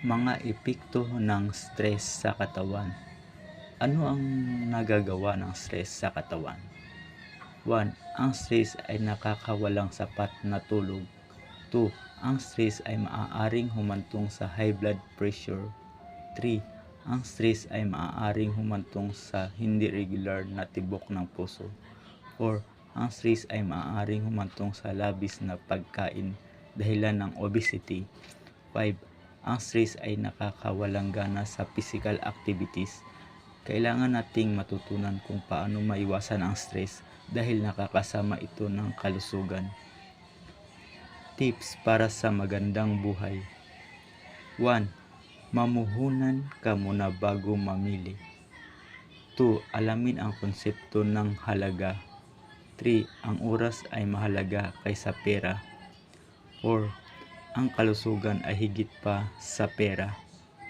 Mga epekto ng stress sa katawan. Ano ang nagagawa ng stress sa katawan? 1. Ang stress ay nakakawalang sapat na tulog. 2. Ang stress ay maaaring humantong sa high blood pressure. 3. Ang stress ay maaaring humantong sa hindi regular na tibok ng puso. 4. Ang stress ay maaaring humantong sa labis na pagkain dahilan ng obesity. 5. Ang stress ay nakakawalang gana sa physical activities. Kailangan nating matutunan kung paano maiwasan ang stress dahil nakakasama ito ng kalusugan. Tips para sa magandang buhay. 1. Mamuhunan ka muna bago mamili. 2. Alamin ang konsepto ng halaga. 3. Ang oras ay mahalaga kaysa pera. 4. Ang kalusugan ay higit pa sa pera.